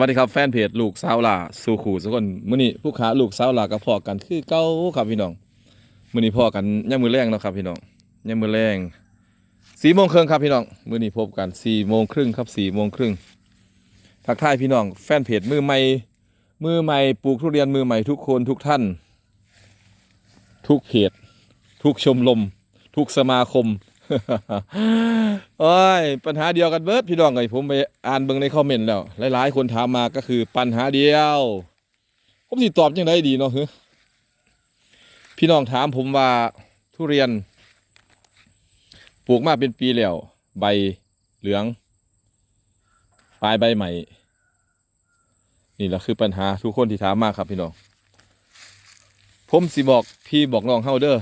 วัสดีครับแฟนเพจลูกสาวลาสู่ขู่ทุกคนมื้อนี้ผู้ค้าลูกสาวลากับพ่อกันคือเก้าครับพี่น้องมื้อนี้พ่อกันย่ามือแรงแล้วครับพี่น้องย่ามมือแรงสี่โมงครึ่งครับพี่น้องมื้อนี้พบกันสี่โมงครึ่งครับสี่โมงครึ่งทักทายพี่น้อง แฟนเพจมือใหม่มือใหม่ปลูกทุเรียนมือใหม่ทุกคนทุกท่าน ทุกเพจทุกชมรมทุกสมาคม โอ้ยปัญหาเดียวกันเบิดพี่น้องไงผมไปอ่านเบิ่งในคอมเมนต์แล้ว หลายๆ คนถามมาก็คือปัญหาเดียว ผมสิตอบยังไงดีเนาะฮพี่น้องถามผมว่าทุเรียน ปลูกมาเป็นปีแล้ว ใบเหลือง ปลายใบใหม่ นี่แหละคือปัญหาทุกคนที่ถามมาครับพี่น้อง ผมสิบอกพี่บอกน้องเฮาเด้อ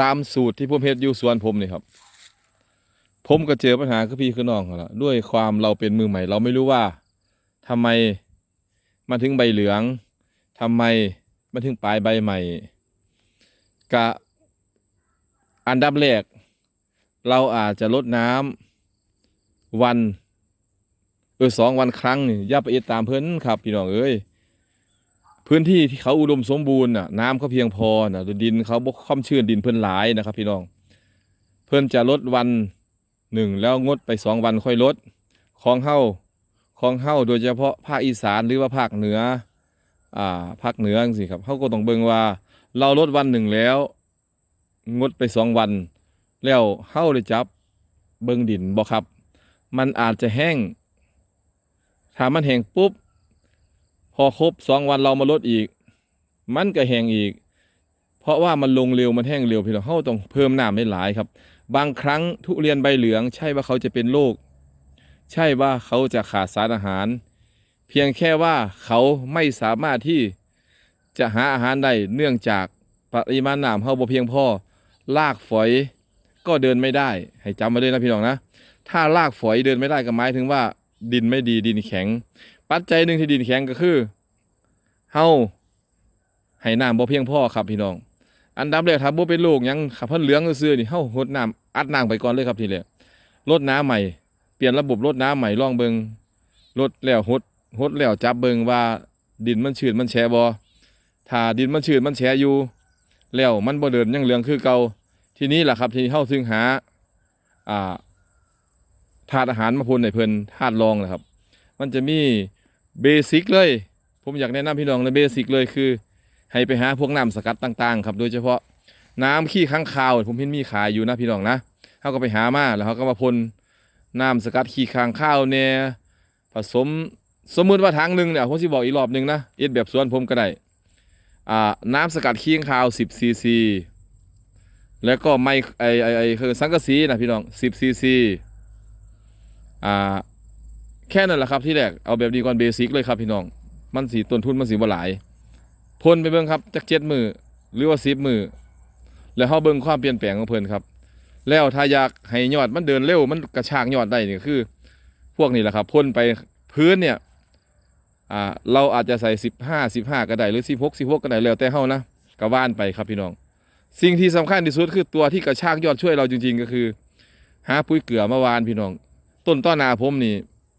ตามสูตรที่ผมเฮ็ดอยู่สวนผมนี่ครับ ผมก็เจอปัญหาคือพี่คือน้องเขาละด้วยความเราเป็นมือใหม่ เราไม่รู้ว่าทำไมมันถึงใบเหลืองทำไมมันถึงปลายใบใหม่กะอันดับแรกเราอาจจะลดน้ำวันเออสองวันครั้งนี่อย่าไปเอ็ดตามเพิ่นครับ พี่น้องเอ้ย พื้นที่ที่เขาอุดมสมบูรณ์น่ะน้ำเขาเพียงพอนะดินเขาบกค่อมชื้นดินเพิ่นหลายนะครับ พี่น้อง เพิ่นจะลดวันหนึ่งแล้วงดไปสองวันค่อยลดของเฮาของเฮาโดยเฉพาะภาคอีสานหรือว่าภาคเหนืออ่าภาคเหนือจังซี่ครับเฮาก็ต้องเบิ่งว่า เราลดวันหนึ่งแล้ว งดไปสองวัน แล้วเฮาได้จับเบิ่งดินบ่ครับ มันอาจจะแห้งถ้ามันแห้งปุ๊บ พอครบสองวันเรามาลดอีก มันก็แห้งอีก เพราะว่ามันลงเร็วมันแห้งเร็วพี่น้องเขาต้องเพิ่มน้ำให้หลายครับ บางครั้งทุเรียนใบเหลือง ใช่ว่าเขาจะเป็นโรคใช่ว่าเขาจะขาดสารอาหาร เพียงแค่ว่าเขาไม่สามารถที่จะหาอาหารได้เนื่องจากปริมาณน้ำเขาบ่เพียงพอลากฝอยก็เดินไม่ได้ ให้จำไว้ด้วยนะพี่น้องนะ ถ้าลากฝอยเดินไม่ได้ก็หมายถึงว่า ดินไม่ดีดินแข็ง ปัจจัยหนึ่งที่ดินแข็งก็คือเฮาให้น้ำบ่เพียงพอครับพี่น้อง อันดับแรกถ้าบ่เป็นโรคยังขับเพิ่นเหลืองซื่อๆนี่เฮาหดน้ำอัดน้ำไปก่อนเลยครับทีแรกลดน้ำใหม่เปลี่ยนระบบลดน้ำใหม่ลองเบิงลดแล้วหดหดแล้วจับเบิงว่าดินมันชื้นมันแฉะบ่ถ้าดินมันชื้นมันแฉะอยู่ แล้วมันบ่เดินยังเหลืองคือเก่าทีนี้ล่ะครับที่เฮาถึงหาอ่าธาตุอาหารมาพ่นให้เพิ่นธาตุรองนะครับ มันจะมี เบสิกเลย ผมอยากแนะนำพี่น้องเลยเบสิกเลยคือ ให้ไปหาพวกน้ำสกัดต่าง ๆ ครับ โดยเฉพาะน้ำขี้ข้างคาว ผมเห็นมีขายอยู่นะพี่น้องนะเขาก็ไปหามาแล้วเขาก็มาพ่นน้ำสกัดขี้ข้างคาวเนี่ยผสมสมมติว่าถังหนึ่งเนี่ยผมสิบอกอีกรอบหนึ่งนะเอ็ดแบบสวนผมก็ได้อ่าน้ำสกัดขี้ข้างคาว10ซีซีแล้วก็ไมไอไอไอคือสังกะสีนะพี่น้อง10ซีซีอ่า แค่นั้นแหละครับที่แรกเอาแบบนี้ก่อนเบสิกเลยครับพี่น้อง มันสีต้นทุนมันสีบ่หลายพ่นไปเบิ่งครับจักเจ็ดมือหรือว่าสิบมือแล้วเฮาเบิ่งความเปลี่ยนแปลงของเพิ่นครับ แล้วถ้าอยากให้ยอดมันเดินเร็วมันกระชากยอดได้นี่คือ พวกนี้แหละครับพ่นไปพื้นเนี่ยอ่าเราอาจจะใส่สิบห้าสิบห้าก็ได้หรือสิบหกสิบหกก็ได้แล้วแต่เฮานะกระว่านไปครับพี่น้อง สิ่งที่สำคัญที่สุดคือตัวที่กระชากยอดช่วยเราจริง ๆ ก็คือ หาปุ๋ยเกลือมาวานพี่น้อง ต้นต้นนาผมนี่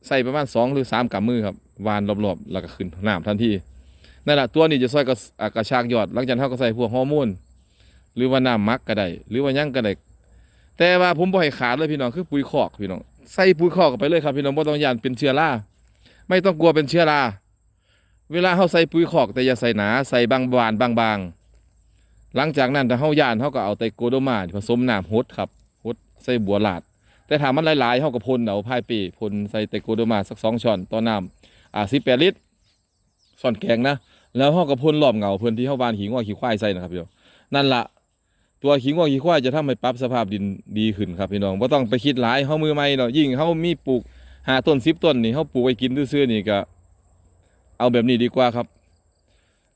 ใส่ประมาณสองหรือสามกำมือครับวานรอบๆแล้วก็ขึ้นน้ำทันทีนั่นแหละตัวนี้จะช่วยกระกระชากยอด หลังจากนั้นเขาก็ใส่พวกฮอร์โมนหรือว่าน้ำมักก็ได้หรือว่ายังก็ได้แต่ว่าผมบ่ให้ขาดเลยพี่น้องคือปุ๋ยคอกพี่น้องใส่ปุ๋ยคอกไปเลยครับพี่น้องบ่ต้องยานเป็นเชื้อราไม่ต้องกลัวเป็นเชื้อราเวลาเขาใส่ปุ๋ยคอกแต่อย่าใส่หนาใส่บางบานบางๆหลังจากนั้นถ้าเขายานเขาก็เอาไตโกโดมาผสมน้ำฮดครับฮดใส่บัวหลาด แต่ถามมันหลายๆเท่ากับพ่นเอาพายปีพ่นใส่ไตโกโดมาสักสองช้อนต่อน้ำอ่าสิบแปดลิตรส่อนแกงนะแล้วเท่ากับพ่นรอบเงาเพื่อนที่เข้าวานขี้งอขี้ควายใส่นะครับพี่น้องนั่นละตัวขี้งอขี้ควายจะทำให้ปรับสภาพดินดีขึ้นครับพี่น้องไ่ต้องไปคิดหลายเขามือใหม่เนาะยิ่งเขามีปลูกหาต้นสิบต้นนี่เขาปลูกไว้กินซื่อๆนี่ก็ เอาแบบนี้ดีกว่าครับ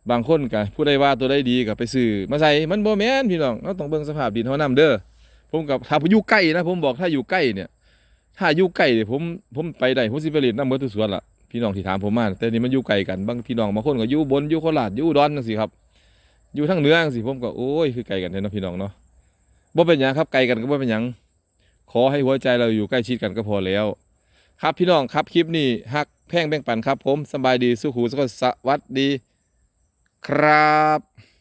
บางคนก็ผู้ใดว่าตัวได้ดีก็ไปซื้อมาใส่มันโบแมนพี่น้องเราต้องเบิ่งสภาพดินเขานํเด้อ ผมกับถ้าอยู่ใกล้นะผมบอกถ้าอยู่ใกล้เนี่ย ถ้าอยู่ใกล้เนี่ยผมผมไปได้ผมสิไปเรียนน้ำเมือทุสวนละพี่น้องที่ถามผมมาแต่นี่มันอยู่ไกลกันบางพี่น้องบางคนก็อยู่บนอยู่โคราชอยู่ดอนจังซี่ครับ อยู่ทั้งเหนือจังซี่ผมก็โอ้ยคือไกลกันเนาะพี่น้องเนาะบ่เป็นหยังครับไกลกันก็บ่เป็นหยังขอให้หัวใจเราอยู่ใกล้ชิดกันก็พอแล้ว ครับพี่น้องครับคลิปนี้ฮักแพ่งแบ่งปันครับ ผมสบายดีสุขูสุขสวัสดีครับ